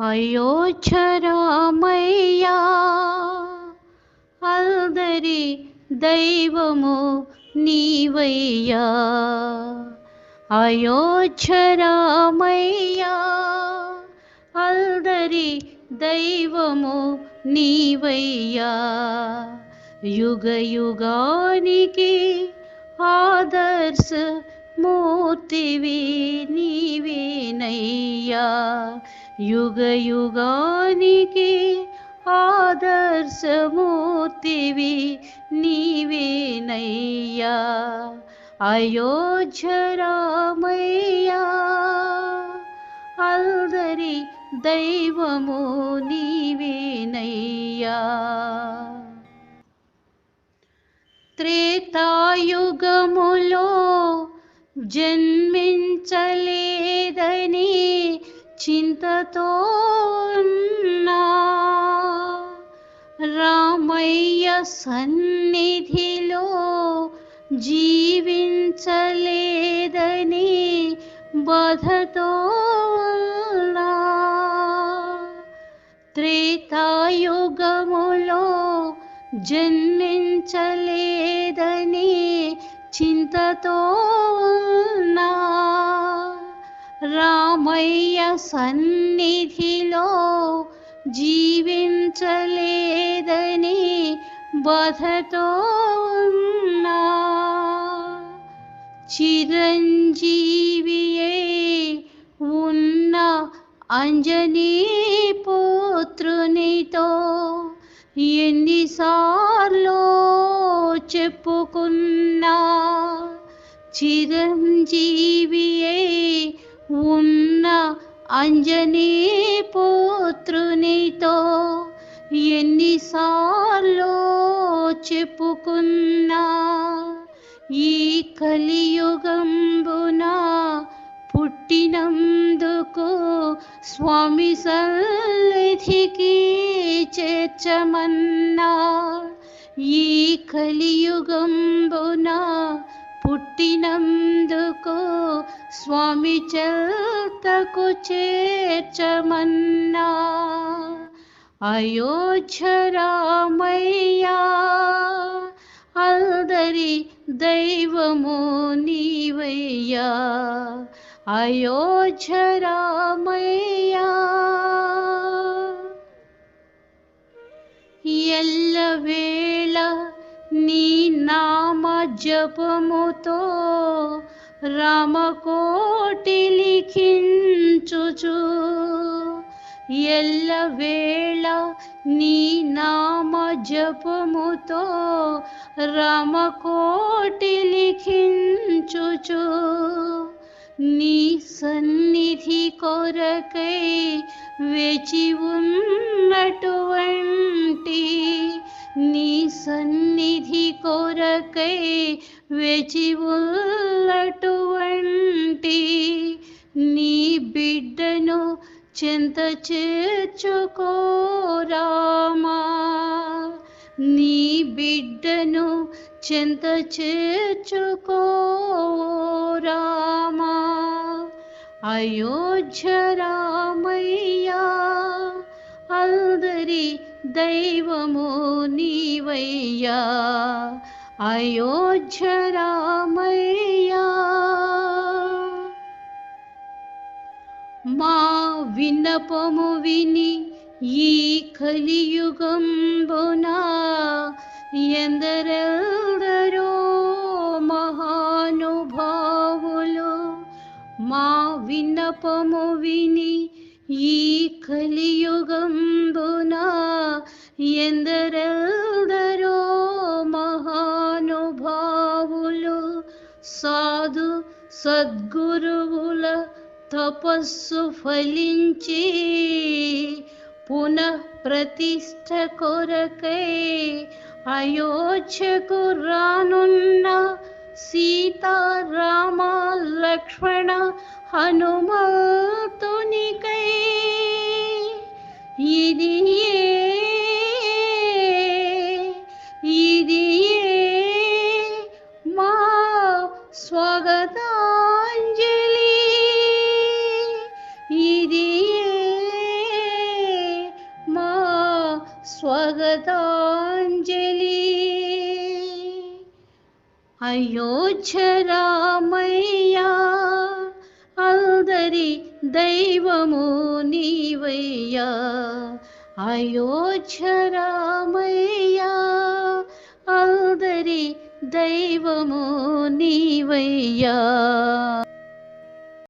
అయోచరామయ్యా అల్దరి దైవము నీవయ్యా. అయోచరామయ్యా అల్దరి దైవము నీవయ్యా. యుగ యుగానికి ఆదర్శ మూర్తివి నీవేనయ్యా. యుగ యుగానికి ఆదర్శమూర్తివి నీవేనయ్యా. అయోధ్యరామయ్యా అల్దరి దైవము నీవేనయ్యా. త్రేతాయుగములో జన్మించలేదని చింతతో ఉన్నా రామయ్య సన్నిధిలో జీవించలేదని బాధతో త్రేతాయుగములో జన్మించలేదని చింతతో రామయ్య సన్నిధిలో జీవించలేదని బాధతో ఉన్నా. చిరంజీవియే ఉన్న అంజనీ పుత్రునితో ఎన్నిసార్లు చెప్పుకున్నా. చిరంజీవియే అంజనీ పుత్రునితో ఎన్నిసార్లు చెప్పుకున్నా? ఈ కలియుగంబున పుట్టినందుకు స్వామి సన్నిధికి చేర్చమన్నా ఈ కలియుగంబున పుట్టినందుకు స్వామి చెల్తకు చేర్చమన్నా. అయోధ్య రామయ్యా అల్దరి దైవము నీవయ్యా. అయోధ్య రామయ్యా ఎల్ల వేళ నీ నామ జపముతో రామకోటి లిఖించుచు. ఎల్లవేళ నీ నామ జపముతో రామకోటి లిఖించుచు. నీ సన్నిధి కొరకై వేచి ఉన్నటువంటి నీ సన్నిధి కొరకై వేచి ఉన్నటువంటి నీ బిడ్డను చెంత చేర్చుకోరామా? నీ బిడ్డను చెంత చేర్చుకోరామా? అయోధ్య రామయ్యా అందరి దైవము నీవయ్యా అయోధ్య రామయ్యా మా విన్నపము విని ఈ కలియుగంబున ఎందరెందరో మహానుభావులు మా విన్నపము విని ఈ కలియుగంబున ఎందరెందరో మహానుభావులు సాధు సద్గురువుల తపస్సు ఫలించి పునః ప్రతిష్ట కొరకై అయోధ్యకు రానున్న సీతారామ లక్ష్మణ హనుమంతునికై ఇది ఇది మా స్వాగతాంజలి ఇది స్వాగతాంజలి అయోధ్య రామయ్యా అల్దరి దైవము నీవయ్యా. అయోధ్య రామయ్యా అల్దరి దైవము నీవయ్యా.